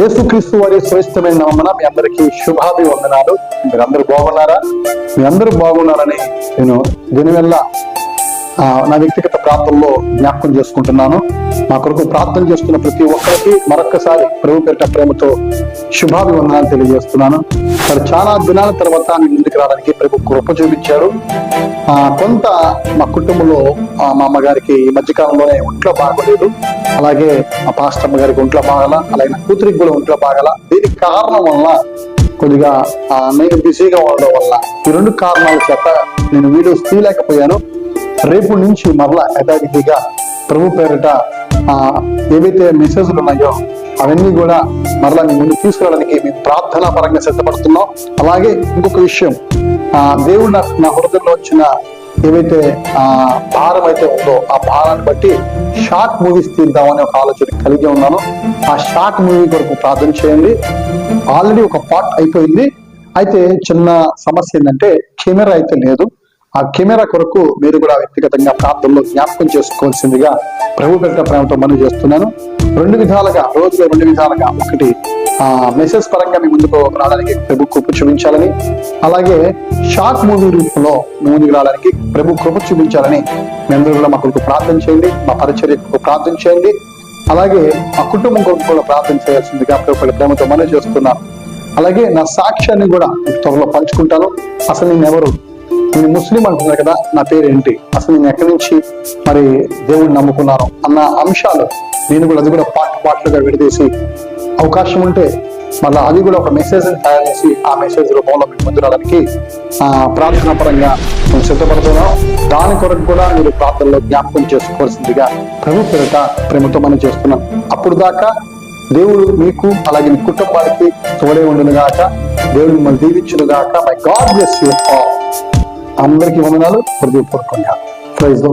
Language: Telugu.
యేసుక్రీస్తు వారి శ్రేష్టమైన నామన మీ అందరికీ శుభాభివందనాలు మీరందరూ బాగున్నారా? మీ అందరూ బాగున్నారని నేను దీనివల్ల నా వ్యక్తిగత ప్రార్థనలో జ్ఞాపకం చేసుకుంటున్నాను. మా కొరకు ప్రార్థన చేస్తున్న ప్రతి ఒక్కరికి మరొక్కసారి ప్రభు పేరిట ప్రేమతో శుభాభివందనాలు తెలియజేస్తున్నాను. మరి చాలా దినాల తర్వాత నేను ముందుకు రావడానికి ప్రభు కృప చూపించారు కొంత మా కుటుంబంలో మా అమ్మగారికి ఈ మధ్యకాలంలోనే ఒంట్లో బాగోలేదు. అలాగే మా పాస్టమ్మ గారికి ఒంట్లో బాగల అలాగే నా కూతురికి కూడా ఒంట్లో బాగల. దీనికి కారణం వల్ల కొద్దిగా నేను బిజీగా ఉండడం వల్ల ఈ రెండు కారణాల చేత నేను వీడియోస్ తీయలేకపోయాను. రేపు నుంచి మరలా యథావిధిగా ప్రభు పేరిట ఏవైతే మెసేజ్లు ఉన్నాయో అవన్నీ కూడా మరలా మీ ముందు తీసుకురావడానికి మేము ప్రార్థనా పరంగా సిద్ధపడుతున్నాం. అలాగే ఇంకొక విషయం ఆ దేవుడు నా నా హృదయంలో వచ్చిన ఏవైతే ఆ భారం అయితే ఉందో ఆ భారాన్ని బట్టి షార్ట్ మూవీస్ తీద్దామని ఒక ఆలోచన కలిగి ఉన్నాను. ఆ షార్ట్ మూవీ కొరకు ప్రార్థన చేయండి. ఆల్రెడీ ఒక పార్ట్ అయిపోయింది. అయితే చిన్న సమస్య ఏంటంటే కెమెరా అయితే లేదు. ఆ కెమెరా కొరకు మీరు కూడా వ్యక్తిగతంగా ప్రాంతంలో జ్ఞాపకం చేసుకోవాల్సిందిగా ప్రభు పెట్ట ప్రేమతో మనం చేస్తున్నాను. రెండు విధాలుగా రోజులో రెండు విధాలుగా ఒకటి ఆ మెసేజ్ పరంగా మీ ముందుకు రావడానికి ప్రభు కృప చూపించాలని అలాగే షార్ట్ మూవీ రూపంలో మీ ముందుకు రావడానికి ప్రభు కృప చూపించాలని మేమందరూ కూడా మా కొరకు ప్రార్థన చేయండి మా పరిచర్య ప్రార్థన చేయండి. అలాగే మా కుటుంబం కొరకు కూడా ప్రార్థన చేయాల్సిందిగా ప్రభు ప్రేమతో మనం చేస్తున్నాను. అలాగే నా సాక్ష్యాన్ని కూడా త్వరలో పంచుకుంటాను. అసలు నేను ఎవరు? నేను ముస్లిం అంటున్నారు కదా నా పేరేంటి? అసలు నేను ఎక్కడి నుంచి మరి దేవుడిని నమ్ముకున్నాను అన్న అంశాలు నేను కూడా అది కూడా పార్ట్ పార్ట్లుగా విడదీసి అవకాశం ఉంటే మళ్ళీ అది కూడా ఒక మెసేజ్ తయారు చేసి ఆ మెసేజ్ రూపంలో మీకు ముందు రావడానికి ఆ, పరంగా మేము సిద్ధపడుతున్నాం. దాని కొరకు కూడా మీరు ప్రార్థనలో జ్ఞాపకం చేసుకోవాల్సిందిగా ప్రభు పేరిట ప్రేమతో మనం చేస్తున్నాం. అప్పుడు దాకా దేవుడు మీకు అలాగే మీ కుటుంబానికి తోడే ఉండును గాక దేవుడు మిమ్మల్ని దీవించును గాక may God bless you all అందరికీ వందనాలు. హృదయపూర్వకంగా. Praise the